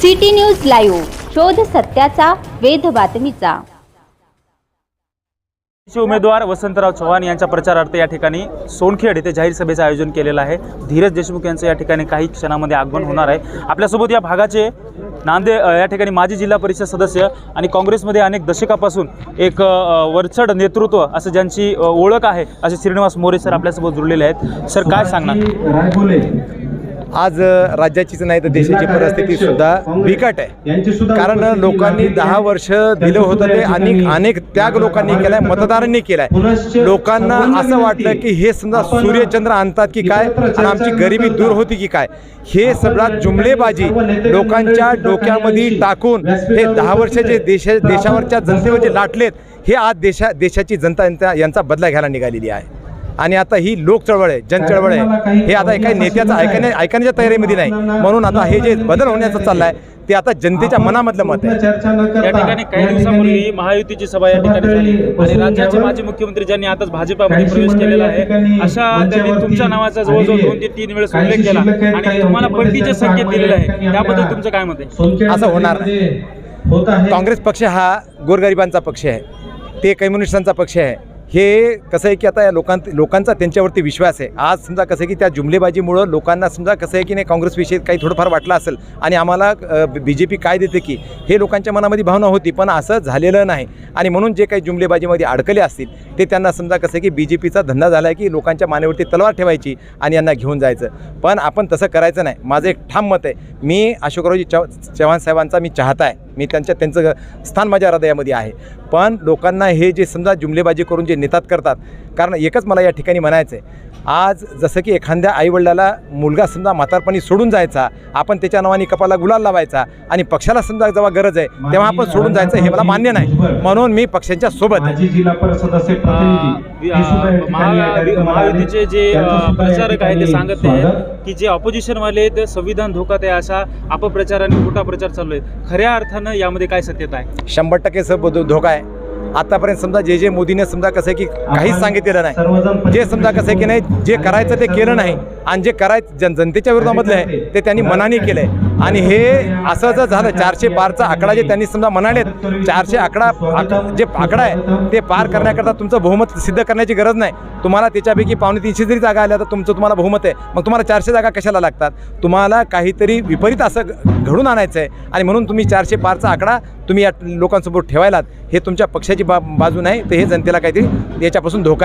City news live शोध सत्याचा वेध बातमीचा. उमेदवार वसंतराव चव्हाण यांच्या प्रचारार्थ या ठिकाणी सोनखेड येथे जाहीर सभेचं आयोजन केलेलं आहे. धीरज देशमुख यांचं या ठिकाणी काही क्षणामध्ये आगमन होणार आहे. आपल्यासोबत या भागाचे नांदे या ठिकाणी माजी जिल्हा परिषद सदस्य आणि काँग्रेसमध्ये अनेक दशकापासून एक वरचढ नेतृत्व असं ज्यांची ओळख आहे असे श्रीनिवास मोरे सर आपल्यासोबत जुळलेले आहेत. सर काय सांगणार? आज राज्याचीच नाही तर देशाची परिस्थिती सुद्धा बिकट आहे. कारण लोकांनी दहा वर्ष दिलं होतं ते अनेक अनेक त्याग लोकांनी केलाय मतदारांनी केलाय. लोकांना असं वाटलं की हे समजा सूर्यचंद्र आणतात की काय? आणि आमची गरिबी दूर होती की काय? हे सगळा जुमलेबाजी लोकांच्या डोक्यामध्ये टाकून हे दहा वर्षाचे देश देशावरच्या जनतेवर जे लाटलेत हे आज देशा देशाची जनता यांचा बदला घ्यायला निघालेली आहे. आणि आता ही लोक चळवळ आहे जन चळवळ आहे. हे आता काही नेत्याचं ऐकण्या ऐकण्याच्या तयारीमध्ये नाही. म्हणून आता हे जे बदल होण्याचं चाललंय ते आता जनतेच्या मनामधलं मत आहे. या ठिकाणी काही दिवसापूर्वी महायुतीची सभा या ठिकाणी झाली. आणि राज्याचे माजी मुख्यमंत्री ज्यांनी आताच भाजपामध्ये प्रवेश केलेला आहे अशा त्यांनी तुमच्या नावाचा जवळजवळ दोन ते तीन वेळेस उल्लेख केला. आणि तुम्हाला पलटीचे संकेत दिलेले आहे. त्याबद्दल तुमचं काय मत आहे? असं होणार नाही. काँग्रेस पक्ष हा गोरगरिबांचा पक्ष आहे. ते कम्युनिस्टांचा पक्ष आहे. हे कसं आहे की आता या लोकां लोकांचा त्यांच्यावरती विश्वास आहे. आज समजा कसं आहे की त्या जुमलेबाजीमुळं लोकांना समजा कसं आहे की नाही काँग्रेसविषयी काही थोडंफार वाटलं असेल आणि आम्हाला बी जे पी काय देते की हे लोकांच्या मनामध्ये भावना होती पण असं झालेलं नाही. आणि म्हणून जे काही जुमलेबाजीमध्ये अडकले असतील ते त्यांना समजा कसं आहे की बी जे पीचा धंदा झाला आहे की लोकांच्या मानेवरती तलवार ठेवायची आणि यांना घेऊन जायचं. पण आपण तसं करायचं नाही. माझं एक ठाम मत आहे. मी अशोकरावजी चव चव्हाण साहेबांचा मी चाहता आहे. मी त्यांच्या त्यांचं स्थान माझ्या हृदयामध्ये आहे. पण लोकांना हे जे समजा जुमलेबाजी करून जे नेतात करतात कारण एकच मला या ठिकाणी म्हणायचं आहे आज जसं की एखाद्या आईवडिलाला मुलगा समजा म्हातारपणी सोडून जायचा आपण त्याच्या नावाने कपाला गुलाल लावायचा आणि पक्षाला समजा जेव्हा गरज आहे तेव्हा आपण सोडून जायचं हे मला मान्य नाही. म्हणून मी पक्षांच्या सोबत आहे. महायुतीचे जे प्रचारक आहेत ते सांगत. आहेत की जे ऑपोजिशनवाले आहेत ते संविधान धोक्यात आहे असा अपप्रचार आणि खोटा प्रचार चालू आहे खऱ्या अर्थानं यामध्ये काय सत्यता आहे? शंभर टक्के सब धोका आहे. आतापर्यंत समजा जे जे मोदीने समजा कसं आहे की काहीच सांगितलेलं नाही. जे समजा कसं आहे की नाही जे करायचं ते केलं नाही. आणि जे करायचं जन जनतेच्या विरोधामधलं आहे ते त्यांनी मनाने केलं आहे आणि हे असं जर झालं चारशे बारचा आकडा जे त्यांनी समजा म्हणालेत चारशे आकडा जे आकडा आहे ते पार करण्याकरता तुमचं बहुमत सिद्ध करण्याची गरज नाही. तुम्हाला त्याच्यापैकी पावणे तीनशे जरी जागा आल्या तर तुमचं तुम्हाला बहुमत आहे. मग तुम्हाला चारशे जागा कशाला लागतात? तुम्हाला काहीतरी विपरीत असं घडून आणायचं आहे. आणि म्हणून तुम्ही चारशे पारचा आकडा तुम्ही या लोकांसमोर ठेवायलात. हे तुमच्या पक्षाची बा बाजू नाही तर हे जनतेला काहीतरी याच्यापासून धोका आहे.